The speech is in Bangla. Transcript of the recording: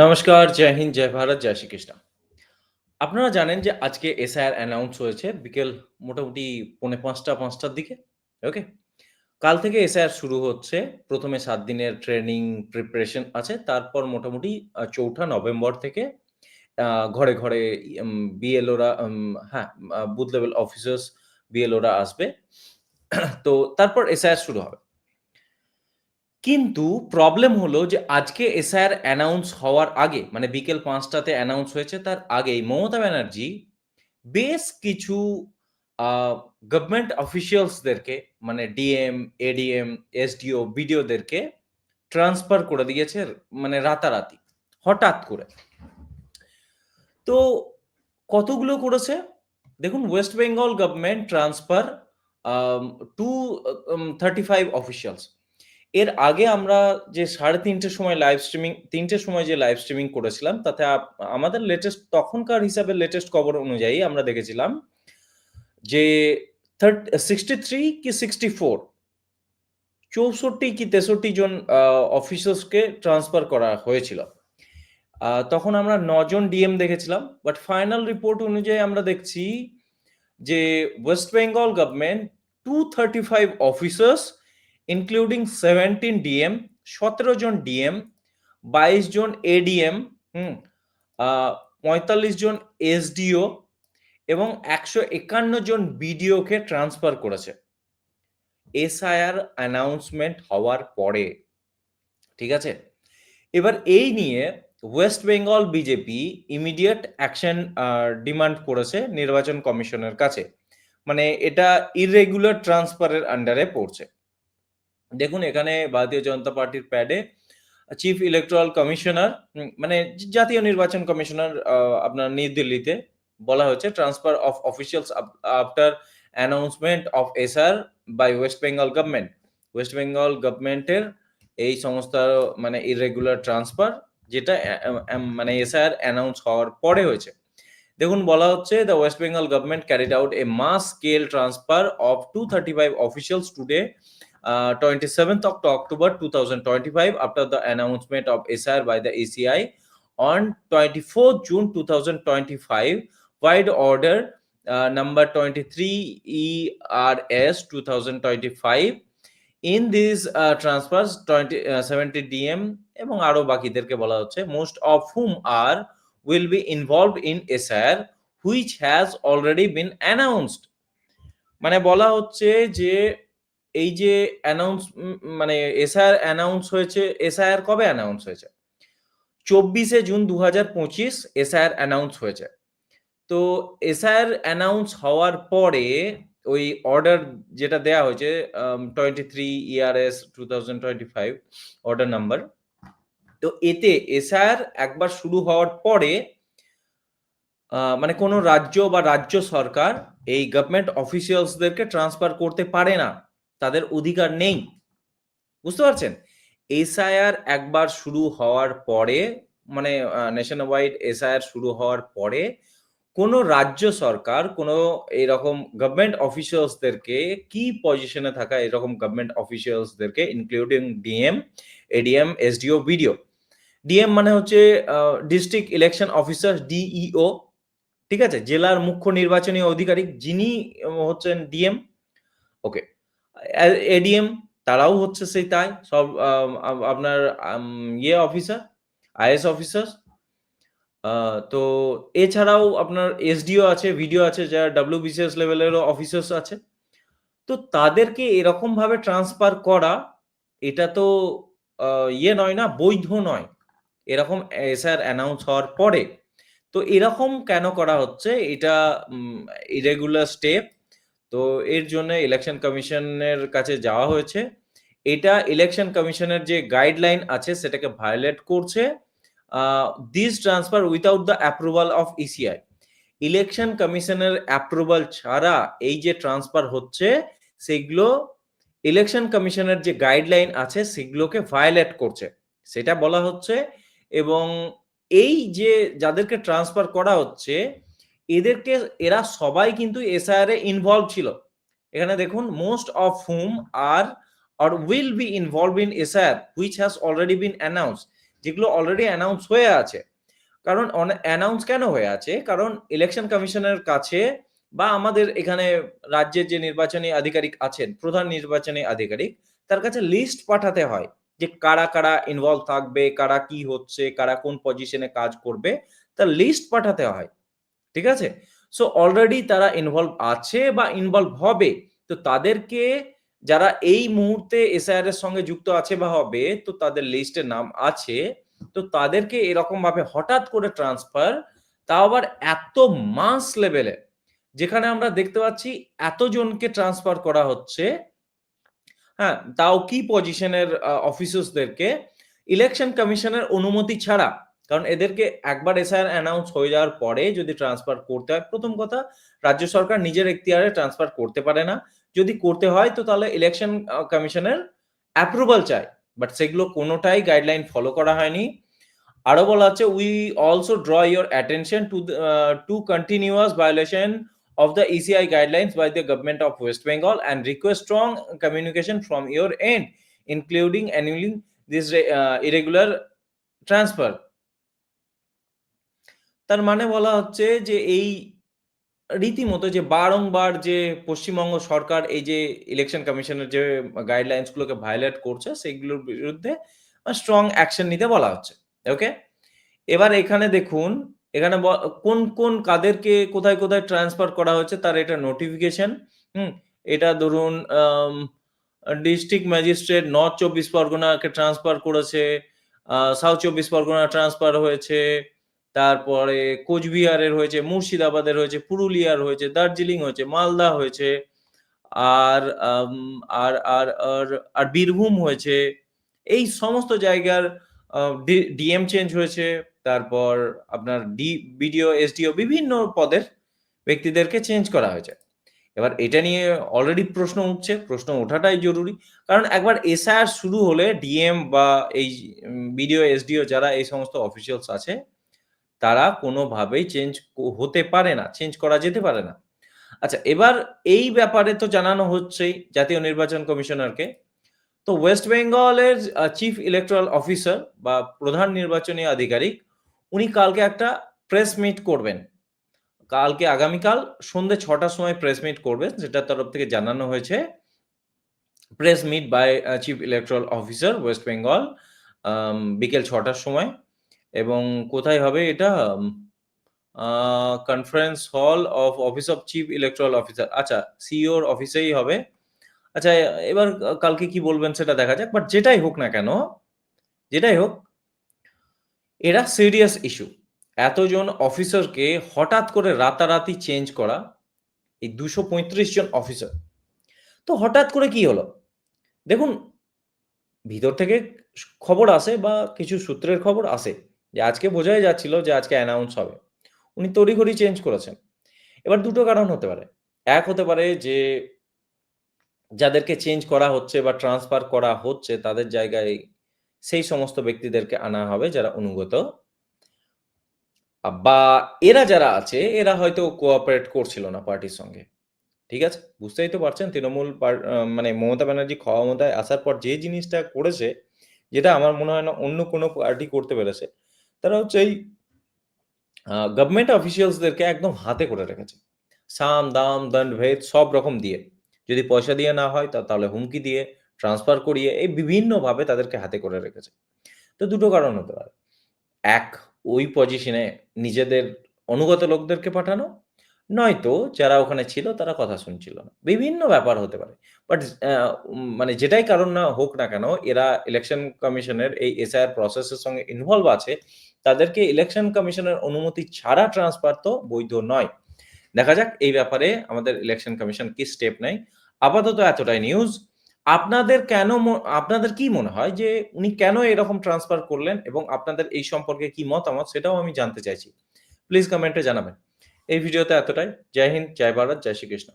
নমস্কার, জয় হিন্দ, জয় ভারত, জয় শ্রীকৃষ্ণ। আপনারা জানেন যে আজকে এসআইআর অ্যানাউন্স হয়েছে বিকেল মোটামুটি পৌনে ৫টা ৫টার দিকে। ওকে? কাল থেকে এসআইআর শুরু হচ্ছে। প্রথমে সাত দিনের ট্রেনিং প্রিপারেশন আছে। তারপর মোটামুটি চৌঠা নভেম্বর থেকে ঘরে, ঘরে বিএলওরা হ্যাঁ, বুথ লেভেল অফিসার্স, বিএলওরা আসবে। তো তারপর এসআইআর শুরু হবে। কিন্তু প্রবলেম হলো যে আজকে এসআইআর অ্যানাউন্স হওয়ার আগে মানে বিকেল পাঁচটাতে অ্যানাউন্স হয়েছে তার আগেই মমতা ব্যানার্জি বেশ কিছু গভর্নমেন্ট অফিসিয়ালসদেরকে মানে ডিএম, এডিএম, এসডিও, বিডিওদেরকে ট্রান্সফার করে দিয়েছে মানে রাতারাতি। হঠাৎ করে। তো কতগুলো করেছে? দেখুন West Bengal government transfer two thirty five officials. এর আগে আমরা যে ৩:৩০ সময় লাইভ স্ট্রিমিং তিনটের সময় যে লাইভ স্ট্রিমিং করেছিলাম, তাতে আমাদের লেটেস্ট তখনকার হিসাবে লেটেস্ট খবর অনুযায়ী আমরা দেখেছিলাম যে থার্ট 63 কি 64 64 কি 63 জন অফিসার্সকে ট্রান্সফার করা হয়েছিল। তখন আমরা ৯ জন ডিএম দেখেছিলাম। বাট ফাইনাল রিপোর্ট অনুযায়ী আমরা দেখছি যে West Bengal government 235 officers including 17 DM, ১৭ জন ডিএম, ২২ জন এডিএম, হুম? পঁয়তাল্লিশ জন এসডিও এবং ১৫১ জন বিডিওকে ট্রান্সফার করেছে। এসআইআর অ্যানাউন্সমেন্ট হওয়ার পরে। ঠিক আছে? এবার এই নিয়ে West Bengal BJP immediate action demand করেছে নির্বাচন কমিশনের কাছে। মানে এটা ইররেগুলার ট্রান্সফারের আন্ডারে পড়ছে। দেখুন, এখানে ভারতীয় জনতা পার্টির প্যাডে চিফ ইলেকট্রাল কমিশনার মানে জাতীয় নির্বাচন কমিশনার আপনার নিউ দিল্লিতে বলা হয়েছে transfer of officials after announcement of SR by West Bengal government. West Bengal গভর্নমেন্টের এই সমস্ত মানে ইরেগুলার ট্রান্সফার যেটা মানে এসআইআর অ্যানাউন্স হওয়ার পরে হয়েছে। দেখুন, বলা হচ্ছে the West Bengal government carried out a mass scale transfer of 235 officials today uh, 27th of October 2025 after the announcement of SR by the ACI on 24th June 2025 wide order uh, number 23 ERS 2025 in these uh, transfers 20 uh, 70 DM এবং আরও বাকিদেরকে বলা হচ্ছে most of whom are will be involved in SR which has already been announced মানে বলা হচ্ছে যে এই যে অ্যানাউন্স মানে এসআইআর অ্যানাউন্স হয়েছে, এসআইআর কবে অ্যানাউন্স হয়েছে? ২৪শে জুন ২০২৫ এসআইআর অ্যানাউন্স হয়েছে। তো এসআইআর অ্যানাউন্স হওয়ার পরে ওই অর্ডার যেটা দেয়া হয়েছে আম 23 ইআরএস 2025 অর্ডার নাম্বার। তো এতে এসআইআর একবার শুরু হওয়ার পরে মানে কোনো রাজ্য বা রাজ্য সরকার এই গভর্নমেন্ট অফিসিয়ালসদেরকে ট্রান্সফার করতে পারে না। তাদের অধিকার নেই। বুঝতে পারছেন? এসআইআর একবার শুরু হওয়ার পরে মানে নেশন ওয়াইড এসআইআর শুরু হওয়ার পরে কোন রাজ্য সরকার কোন এরকম গভর্নমেন্ট অফিসিয়ালসদেরকে কি পজিশনে থাকা এরকম government অফিসিয়ালসদেরকে including DM, ADM, SDO, BDO. DM মানে হচ্ছে ডিস্ট্রিক্ট ইলেকশন অফিসার ডিইও। ঠিক আছে? জেলার মুখ্য নির্বাচনী আধিকারিক যিনি হচ্ছেন ডিএম। ওকে। এডিএম তারাও হচ্ছে সেই তাই। সব আপনার ইয়ে অফিসার, আইএএস অফিসার্স। আ তো এছাড়াও আপনার এসডিও আছে, ভিডিও আছে যারা ডব্লিউবিসিএস লেভেলেরও অফিসার্স আছে। তো তাদেরকে এরকমভাবে ট্রান্সফার করা এটা তো ইয়ে নয় না, বৈধ নয়। এরকম এসআইআর অ্যানাউন্স হওয়ার পরে। তো এরকম কেন করা হচ্ছে? এটা ইরেগুলার স্টেপ। তো এর জন্য ইলেকশন কমিশনের কাছে যাওয়া হয়েছে। এটা ইলেকশন কমিশনের যে গাইডলাইন আছে, সেটাকে ভায়োলেট করছে। This transfer without the approval of ECI. Election কমিশনের অ্যাপ্রুভাল ছাড়া এই যে ট্রান্সফার হচ্ছে, সেগুলো ইলেকশন কমিশনের যে গাইডলাইন আছে, সেগুলোকে ভায়োলেট করছে। সেটা বলা হচ্ছে এবং এই যে যাদেরকে ট্রান্সফার করা হচ্ছে এদেরকে এরা সবাই কিন্তু এসআইআর এ ইনভলভ ছিল। এখানে দেখুন most of hmm are or will be involve in SIR which has already been announce যেগুলো অলরেডি অ্যানাউন্স হয়ে আছে। কারণ অ্যানাউন্স কেন হয়ে আছে? কারণ ইলেকশন কমিশনের কাছে বা আমাদের এখানে রাজ্যের যে নির্বাচনী আধিকারিক আছেন, প্রধান নির্বাচনী আধিকারিক, তার কাছে লিস্ট পাঠাতে হয় যে কারা, কারা ইনভলভ থাকবে, কারা কি হচ্ছে, কারা কোন পজিশনে কাজ করবে, তার লিস্ট পাঠাতে হয়। ঠিক আছে? সো অলরেডি তারা ইনভলভ আছে বা ইনভলভ হবে। তো তাদেরকে যারা এই মুহূর্তে এসআইআর এর সঙ্গে যুক্ত আছে বা হবে, তো তাদের লিস্টে নাম আছে। তো তাদেরকে এরকমভাবে হঠাৎ করে ট্রান্সফার, তাও আবার এত মাস লেভেলে, যেখানে আমরা দেখতে পাচ্ছি এতজনকে ট্রান্সফার করা হচ্ছে। হ্যাঁ, তাও কি পজিশনের অফিসার্সদেরকে ইলেকশন কমিশনের অনুমতি ছাড়া। কারণ এদেরকে একবার এসআইআর অ্যানাউন্স হয়ে যাওয়ার পরে যদি ট্রান্সফার করতে হয়, প্রথম কথা, রাজ্য সরকার নিজের এখতিয়ারে ট্রান্সফার করতে পারে না। যদি করতে হয়, তো তাহলে ইলেকশন কমিশনের অ্যাপ্রুভাল চাই বাট সেগুলো কোনোটাই গাইডলাইন ফলো করা হয়নি। আরও বলা আছে we also draw your attention to to continuous violation of the ECI guidelines by the government of West Bengal and request strong communication from your end including annulling this irregular transfer তার মানে বলা হচ্ছে যে এই রীতিমতো যে বারংবার যে পশ্চিমবঙ্গ সরকার এই যে ইলেকশন কমিশনের যে গাইডলাইনস গুলোকে ভায়োলেট করছে, সেগুলোর বিরুদ্ধে স্ট্রং অ্যাকশন নিতে বলা হচ্ছে। ওকে? এবার এখানে দেখুন, এখানে কোন, কোন কাদেরকে কোথায়, কোথায় ট্রান্সফার করা হয়েছে তার এটা নোটিফিকেশন। হুম? এটা ধরুন ডিস্ট্রিক্ট ম্যাজিস্ট্রেট নর্থ ২৪ পরগনাকে ট্রান্সফার করেছে, সাউথ ২৪ পরগনা ট্রান্সফার হয়েছে। তারপরে কোচবিহারের হয়েছে, মুর্শিদাবাদের হয়েছে, পুরুলিয়ার হয়েছে, দার্জিলিং হয়েছে, মালদা হয়েছে। আর আর আর আর আর বীরভূম হয়েছে। এই সমস্ত জায়গার ডিএম চেঞ্জ হয়েছে। তারপর আপনার ডি বিডিও, এসডিও বিভিন্ন পদের ব্যক্তিদেরকে চেঞ্জ করা হয়েছে। এবার এটা নিয়ে অলরেডি প্রশ্ন উঠছে। প্রশ্ন ওঠাটাই জরুরি। কারণ একবার এসআইআর শুরু হলে ডিএম বা এই বিডিও, এসডিও যারা এই সমস্ত অফিসিয়ালস আছে, তারা কোনোভাবেই চেঞ্জ হতে পারে না। চেঞ্জ করা যেতে পারে না। আচ্ছা এবার এই ব্যাপারে তো জানানো হচ্ছেই জাতীয় নির্বাচন কমিশনারকে। তো ওয়েস্ট বেঙ্গলের চিফ ইলেকটোরাল অফিসার বা প্রধান নির্বাচনী আধিকারিক, উনি কালকে একটা প্রেস মিট করবেন। কালকে আগামীকাল সন্ধে ছটার সময় প্রেস মিট করবেন। যেটার তরফ থেকে জানানো হয়েছে। Press meet by chief electoral officer West Bengal বিকেল ছটার সময়। এবং কোথায় হবে এটা? Conference hall of office of chief electoral officer. আচ্ছা সিইওর অফিসেই হবে। আচ্ছা এবার কালকে কি বলবেন সেটা দেখা যাক। বাট যেটাই হোক না কেন, যেটাই হোক এরা সিরিয়াস ইস্যু। এতজন অফিসারকে হঠাৎ করে রাতারাতি চেঞ্জ করা, এই ২৩৫ জন অফিসার। তো হঠাৎ করে কি হলো? দেখুন, ভিতর থেকে খবর আসে বা কিছু সূত্রের খবর আসে। যে আজকে বোঝাই যাচ্ছিল যে আজকে অ্যানাউন্স হবে। উনি তড়িঘড়ি চেঞ্জ করেছেন। এবার দুটো কারণ হতে পারে। এক হতে পারে যে যাদেরকে চেঞ্জ করা হচ্ছে বা ট্রান্সফার করা হচ্ছে তাদের জায়গায় সেই সমস্ত ব্যক্তিদেরকে আনা হবে যারা অনুগত। বা এরা যারা আছে এরা হয়তো কোঅপারেট করছিল না পার্টির সঙ্গে। ঠিক আছে? বুঝতেই তো পারছেন তৃণমূল মানে মমতা ব্যানার্জি ক্ষমতায় আসার পর যে জিনিসটা করেছে, যেটা আমার মনে হয় না অন্য কোনো পার্টি করতে পেরেছে। তারা হচ্ছে এই গভর্নমেন্ট অফিসিয়ালসদেরকে একদম হাতে করে রেখেছে। সাম, দাম, দণ্ড, ভেদ সব রকম দিয়ে। যদি পয়সা দিয়ে না হয় তাহলে হুমকি দিয়ে, ট্রান্সফার করিয়ে এই বিভিন্নভাবে তাদেরকে হাতে করে রেখেছে। তো দুটো কারণ হতে পারে। এক ওই পজিশনে নিজেদের অনুগত লোকদেরকে পাঠানো, নয়তো যারা ওখানে ছিল তারা কথা শুনছিল না। বিভিন্ন ব্যাপার হতে পারে। বাট মানে যেটাই কারণ না হোক না কেন, এরা ইলেকশন কমিশনের এই এসআইআর প্রসেসের সঙ্গে ইনভলভ আছে। তাদেরকে ইলেকশন কমিশনের অনুমতি ছাড়া ট্রান্সফার তো বৈধ নয়। দেখা যাক এই ব্যাপারে আমাদের ইলেকশন কমিশন কি স্টেপ নেয়। আপাতত এতটাই নিউজ। আপনাদের কেন আপনাদের কি মনে হয় যে উনি কেন এরকম ট্রান্সফার করলেন এবং আপনাদের এই সম্পর্কে কি মতামত সেটাও আমি জানতে চাইছি। প্লিজ কমেন্টে জানাবেন। এই ভিডিওতে এতটাই। জয় হিন্দ, জয় ভারত, জয় শ্রীকৃষ্ণ।